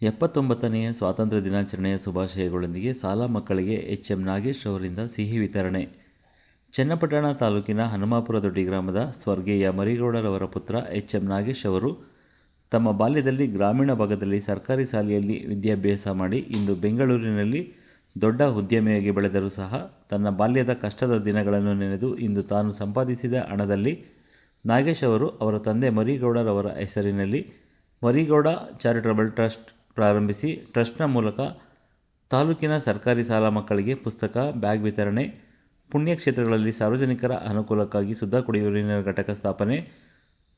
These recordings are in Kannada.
ಎಪ್ಪತ್ತೊಂಬತ್ತನೆಯ ಸ್ವಾತಂತ್ರ್ಯ ದಿನಾಚರಣೆಯ ಶುಭಾಶಯಗಳೊಂದಿಗೆ ಶಾಲಾ ಮಕ್ಕಳಿಗೆ ಎಚ್ ಎಂ ನಾಗೇಶ್ ಅವರಿಂದ ಸಿಹಿ ವಿತರಣೆ. ಚನ್ನಪಟ್ಟಣ ತಾಲೂಕಿನ ಹನುಮಾಪುರ ದೊಡ್ಡಿ ಗ್ರಾಮದ ಸ್ವರ್ಗೀಯ ಮರಿಗೌಡರವರ ಪುತ್ರ ಎಚ್ ಎಂ ನಾಗೇಶ್ ಅವರು ತಮ್ಮ ಬಾಲ್ಯದಲ್ಲಿ ಗ್ರಾಮೀಣ ಭಾಗದಲ್ಲಿ ಸರ್ಕಾರಿ ಶಾಲೆಯಲ್ಲಿ ವಿದ್ಯಾಭ್ಯಾಸ ಮಾಡಿ ಇಂದು ಬೆಂಗಳೂರಿನಲ್ಲಿ ದೊಡ್ಡ ಉದ್ಯಮಿಯಾಗಿ ಬೆಳೆದರೂ ಸಹ ತನ್ನ ಬಾಲ್ಯದ ಕಷ್ಟದ ದಿನಗಳನ್ನು ನೆನೆದು ಇಂದು ತಾನು ಸಂಪಾದಿಸಿದ ಹಣದಲ್ಲಿ ನಾಗೇಶ್ ಅವರು ಅವರ ತಂದೆ ಮರಿಗೌಡರವರ ಹೆಸರಿನಲ್ಲಿ ಮರಿಗೌಡ ಚಾರಿಟಬಲ್ ಟ್ರಸ್ಟ್ ಪ್ರಾರಂಭಿಸಿ ಟ್ರಸ್ಟ್ನ ಮೂಲಕ ತಾಲೂಕಿನ ಸರ್ಕಾರಿ ಶಾಲಾ ಮಕ್ಕಳಿಗೆ ಪುಸ್ತಕ, ಬ್ಯಾಗ್ ವಿತರಣೆ, ಪುಣ್ಯಕ್ಷೇತ್ರಗಳಲ್ಲಿ ಸಾರ್ವಜನಿಕರ ಅನುಕೂಲಕ್ಕಾಗಿ ಶುದ್ಧ ಕುಡಿಯುವ ನೀರಿನ ಘಟಕ ಸ್ಥಾಪನೆ,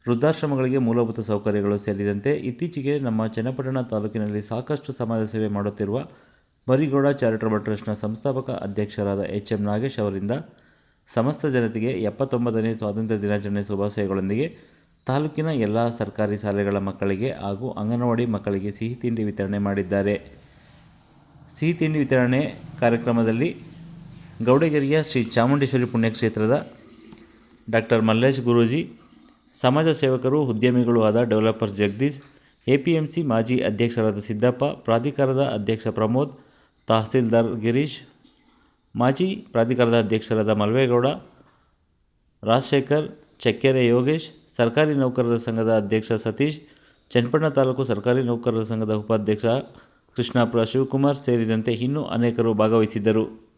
ವೃದ್ಧಾಶ್ರಮಗಳಿಗೆ ಮೂಲಭೂತ ಸೌಕರ್ಯಗಳು ಸೇರಿದಂತೆ ಇತ್ತೀಚೆಗೆ ನಮ್ಮ ಚನ್ನಪಟ್ಟಣ ತಾಲೂಕಿನಲ್ಲಿ ಸಾಕಷ್ಟು ಸಮಾಜ ಸೇವೆ ಮಾಡುತ್ತಿರುವ ಮರಿಗೌಡ ಚಾರಿಟಬಲ್ ಟ್ರಸ್ಟ್ನ ಸಂಸ್ಥಾಪಕ ಅಧ್ಯಕ್ಷರಾದ ಎಚ್ ಎಂ ನಾಗೇಶ್ ಅವರಿಂದ ಸಮಸ್ತ ಜನತೆಗೆ ಎಪ್ಪತ್ತೊಂಬತ್ತನೇ ಸ್ವಾತಂತ್ರ್ಯ ದಿನಾಚರಣೆ ಶುಭಾಶಯಗಳೊಂದಿಗೆ ತಾಲೂಕಿನ ಎಲ್ಲ ಸರ್ಕಾರಿ ಶಾಲೆಗಳ ಮಕ್ಕಳಿಗೆ ಹಾಗೂ ಅಂಗನವಾಡಿ ಮಕ್ಕಳಿಗೆ ಸಿಹಿ ತಿಂಡಿ ವಿತರಣೆ ಮಾಡಿದ್ದಾರೆ. ಸಿಹಿ ತಿಂಡಿ ವಿತರಣೆ ಕಾರ್ಯಕ್ರಮದಲ್ಲಿ ಗೌಡಗೆರೆಯ ಶ್ರೀ ಚಾಮುಂಡೇಶ್ವರಿ ಪುಣ್ಯಕ್ಷೇತ್ರದ ಡಾಕ್ಟರ್ ಮಲ್ಲೇಶ್ ಗುರೂಜಿ, ಸಮಾಜ ಸೇವಕರು, ಉದ್ಯಮಿಗಳು ಆದ ಡೆವಲಪರ್ ಜಗದೀಶ್, ಎಪಿಎಂಸಿ ಮಾಜಿ ಅಧ್ಯಕ್ಷರಾದ ಸಿದ್ದಪ್ಪ, ಪ್ರಾಧಿಕಾರದ ಅಧ್ಯಕ್ಷ ಪ್ರಮೋದ್, ತಹಸೀಲ್ದಾರ್ ಗಿರೀಶ್, ಮಾಜಿ ಪ್ರಾಧಿಕಾರದ ಅಧ್ಯಕ್ಷರಾದ ಮಲ್ವೇಗೌಡ ರಾಜಶೇಖರ್, ಚಕ್ಕೆರೆ ಯೋಗೇಶ್ ಸರ್ಕಾರಿ ನೌಕರರ ಸಂಘದ ಅಧ್ಯಕ್ಷ ಸತೀಶ್, ಚನ್ನಪಟ್ಟಣ ತಾಲೂಕು ಸರ್ಕಾರಿ ನೌಕರರ ಸಂಘದ ಉಪಾಧ್ಯಕ್ಷ ಕೃಷ್ಣಾಪುರ ಶಿವಕುಮಾರ್ ಸೇರಿದಂತೆ ಇನ್ನೂ ಅನೇಕರು ಭಾಗವಹಿಸಿದ್ದರು.